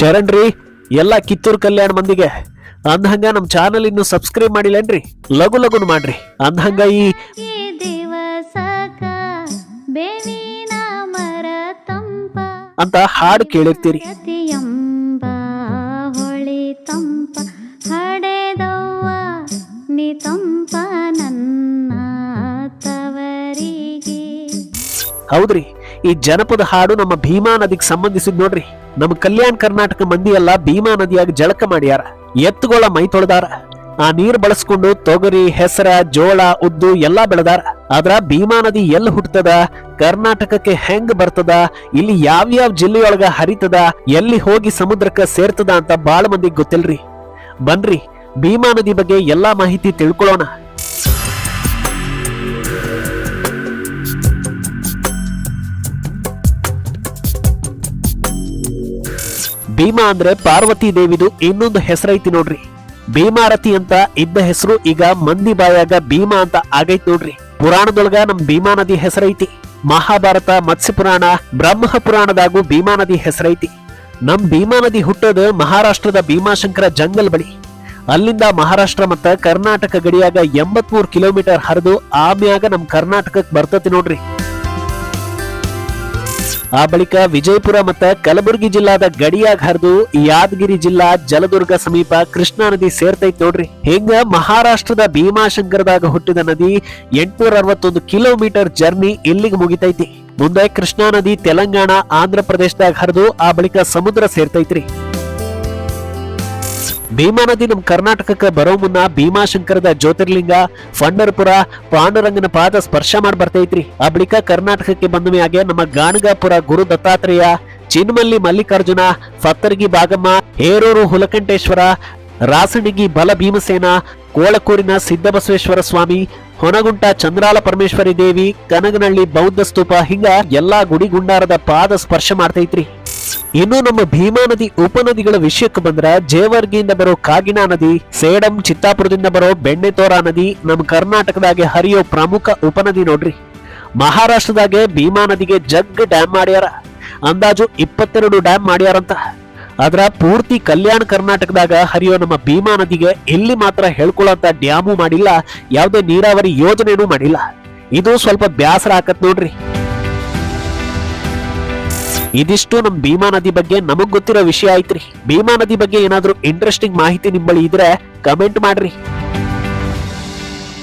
ಶರಣ್ರಿ ಎಲ್ಲ ಕಿತ್ತೂರು ಕಲ್ಯಾಣ ಮಂದಿಗೆ. ಅಂದಹಂಗ ನಮ್ಮ ಚಾನಲ್ ಇನ್ನು ಸಬ್ಸ್ಕ್ರೈಬ್ ಮಾಡಿಲ್ಲನ್ರಿ? ಲಘು ಲಘುನ್ ಮಾಡ್ರಿ. ಅಂದಹಂಗ ಈ ಅಂತ ಹಾಡು ಕೇಳಿರ್ತೀರಿ. ಪ್ರತಿಯಂಬ ಹೊಳಿ ತಂಪ ಹಡೆದವ್ವ ನಿ ತಂಪ ನನ್ನ ತವರಿಗೆ. ಹೌದ್ರಿ ಈ ಜನಪದ ಹಾಡು ನಮ್ಮ ಭೀಮಾ ನದಿಗೆ ಸಂಬಂಧಿಸಿದ್ ನೋಡ್ರಿ. ನಮ್ಮ ಕಲ್ಯಾಣ ಕರ್ನಾಟಕ ಮಂದಿ ಭೀಮಾ ನದಿಯಾಗಿ ಜಳಕ ಮಾಡ್ಯಾರ. ಎತ್ತುಗಳ ಮೈ ತೊಳೆದಾರ. ಆ ನೀರ್ ಬಳಸ್ಕೊಂಡು ತೊಗರಿ, ಹೆಸರ, ಜೋಳ, ಉದ್ದು ಎಲ್ಲಾ ಬೆಳೆದಾರ. ಆದ್ರ ಭೀಮಾ ನದಿ ಎಲ್ ಹುಟ್ಟದ ಕರ್ನಾಟಕಕ್ಕೆ ಹೆಂಗ್ ಬರ್ತದ? ಇಲ್ಲಿ ಯಾವ್ಯಾವ ಜಿಲ್ಲೆಯೊಳಗ ಹರಿತದ? ಎಲ್ಲಿ ಹೋಗಿ ಸಮುದ್ರಕ್ಕ ಸೇರ್ತದ ಅಂತ ಬಾಳ ಮಂದಿಗೆ ಗೊತ್ತಿಲ್ರಿ. ಬನ್ರಿ, ಭೀಮಾ ನದಿ ಬಗ್ಗೆ ಎಲ್ಲಾ ಮಾಹಿತಿ ತಿಳ್ಕೊಳ್ಳೋಣ ಭೀಮಾ ಅಂದ್ರೆ ಪಾರ್ವತಿ ದೇವಿದು ಇನ್ನೊಂದು ಹೆಸರೈತಿ ನೋಡ್ರಿ. ಭೀಮಾರತಿ ಅಂತ ಇದ್ದ ಹೆಸರು ಈಗ ಮಂದಿ ಬಾಯಾಗ ಭೀಮಾ ಅಂತ ಆಗೈತಿ ನೋಡ್ರಿ. ಪುರಾಣದೊಳಗ ನಮ್ ಭೀಮಾ ನದಿ ಹೆಸರೈತಿ. ಮಹಾಭಾರತ ಮತ್ಸ್ಯ ಪುರಾಣ ಬ್ರಹ್ಮ ಪುರಾಣದಾಗೂ ಭೀಮಾ ನದಿ ಹೆಸರೈತಿ. ನಮ್ ಭೀಮಾ ನದಿ ಹುಟ್ಟೋದು ಮಹಾರಾಷ್ಟ್ರದ ಭೀಮಾಶಂಕರ ಜಂಗಲ್ ಬಳಿ. ಅಲ್ಲಿಂದ ಮಹಾರಾಷ್ಟ್ರ ಮತ್ತ ಕರ್ನಾಟಕ ಗಡಿಯಾಗ ಎಂಬತ್ಮೂರು ಕಿಲೋಮೀಟರ್ ಹರಿದು ಆಮ್ಯಾಗ ನಮ್ ಕರ್ನಾಟಕಕ್ಕೆ ಬರ್ತತಿ ನೋಡ್ರಿ. ಆ ಬಳಿಕ ವಿಜಯಪುರ ಮತ್ತ ಕಲಬುರಗಿ ಜಿಲ್ಲಾದ ಗಡಿಯಾಗ ಹರಿದು ಯಾದಗಿರಿ ಜಿಲ್ಲಾ ಜಲದುರ್ಗ ಸಮೀಪ ಕೃಷ್ಣಾ ನದಿ ಸೇರ್ತೈತ್ ನೋಡ್ರಿ. ಹಿಂಗ ಮಹಾರಾಷ್ಟ್ರದ ಭೀಮಾಶಂಕರದಾಗ ಹುಟ್ಟಿದ ನದಿ ಎಂಟುನೂರ ಅರವತ್ತೊಂದು ಕಿಲೋಮೀಟರ್ ಜರ್ನಿ ಇಲ್ಲಿಗೆ ಮುಗಿತೈತಿ. ಮುಂದೆ ಕೃಷ್ಣಾ ನದಿ ತೆಲಂಗಾಣ, ಆಂಧ್ರ ಪ್ರದೇಶದಾಗ ಹರಿದು ಆ ಬಳಿಕ ಸಮುದ್ರ ಸೇರ್ತೈತ್ರಿ. ಭೀಮಾ ನದಿ ನಮ್ಮ ಕರ್ನಾಟಕಕ್ಕೆ ಬರೋ ಮುನ್ನ ಭೀಮಾಶಂಕರದ ಜ್ಯೋತಿರ್ಲಿಂಗ ಫಂಡರ್ಪುರ ಪಾಂಡುರಂಗನ ಪಾದ ಸ್ಪರ್ಶ ಮಾಡಿ ಬರ್ತೈತ್ರಿ. ಆ ಬಳಿಕ ಕರ್ನಾಟಕಕ್ಕೆ ಬಂದ ಮ್ಯಾಗೆ ನಮ್ಮ ಗಾಣಗಾಪುರ ಗುರು ದತ್ತಾತ್ರೇಯ, ಚಿನ್ಮಲ್ಲಿ ಮಲ್ಲಿಕಾರ್ಜುನ, ಫತ್ತರ್ಗಿ ಬಾಗಮ್ಮ ಹೇರೂರು ಹುಲಕಂಠೇಶ್ವರ, ರಾಸಣಿಗಿ ಬಲ ಭೀಮಸೇನ ಕೋಳಕೂರಿನ ಸಿದ್ದಬಸವೇಶ್ವರ ಸ್ವಾಮಿ, ಹೊನಗುಂಟ ಚಂದ್ರಾಲ ಪರಮೇಶ್ವರಿ ದೇವಿ, ಕನಗನಹಳ್ಳಿ ಬೌದ್ಧ ಸ್ತೂಪ, ಹಿಂಗ ಎಲ್ಲಾ ಗುಡಿ ಗುಂಡಾರದ ಪಾದ ಸ್ಪರ್ಶ ಮಾಡ್ತೈತ್ರಿ. ಇನ್ನು ನಮ್ಮ ಭೀಮಾ ನದಿ ಉಪನದಿಗಳ ವಿಷಯಕ್ಕೆ ಬಂದ್ರ ಜೇವರ್ಗಿಯಿಂದ ಬರೋ ಕಾಗಿನಾ ನದಿ, ಸೇಡಂ ಚಿತ್ತಾಪುರದಿಂದ ಬರೋ ಬೆಣ್ಣೆತೋರಾ ನದಿ, ನಮ್ಮ ಕರ್ನಾಟಕದಾಗೆ ಹರಿಯೋ ಪ್ರಮುಖ ಉಪನದಿ ನೋಡ್ರಿ. ಮಹಾರಾಷ್ಟ್ರದಾಗೆ ಭೀಮಾ ನದಿಗೆ ಜಗ್ ಡ್ಯಾಮ್ ಮಾಡ್ಯಾರ. ಅಂದಾಜು ಇಪ್ಪತ್ತೆರಡು ಡ್ಯಾಮ್ ಮಾಡ್ಯಾರಂತ. ಅದರ ಪೂರ್ತಿ ಕಲ್ಯಾಣ ಕರ್ನಾಟಕದಾಗ ಹರಿಯೋ ನಮ್ಮ ಭೀಮಾ ನದಿಗೆ ಎಲ್ಲಿ ಮಾತ್ರ ಹೇಳ್ಕೊಳ್ಳೋಂತ ಡ್ಯಾಮು ಮಾಡಿಲ್ಲ, ಯಾವುದೇ ನೀರಾವರಿ ಯೋಜನೆನೂ ಮಾಡಿಲ್ಲ. ಇದು ಸ್ವಲ್ಪ ಬ್ಯಾಸರ ಹಾಕತ್ ನೋಡ್ರಿ. ಇದಿಷ್ಟು ನಮ್ ಭೀಮಾ ನದಿ ಬಗ್ಗೆ ನಮಗ್ ಗೊತ್ತಿರೋ ವಿಷಯ ಐತ್ರಿ ಭೀಮಾ ನದಿ ಬಗ್ಗೆ ಏನಾದ್ರೂ ಇಂಟ್ರೆಸ್ಟಿಂಗ್ ಮಾಹಿತಿ ನಿಮ್ ಬಳಿ ಇದ್ರೆ ಕಮೆಂಟ್ ಮಾಡ್ರಿ.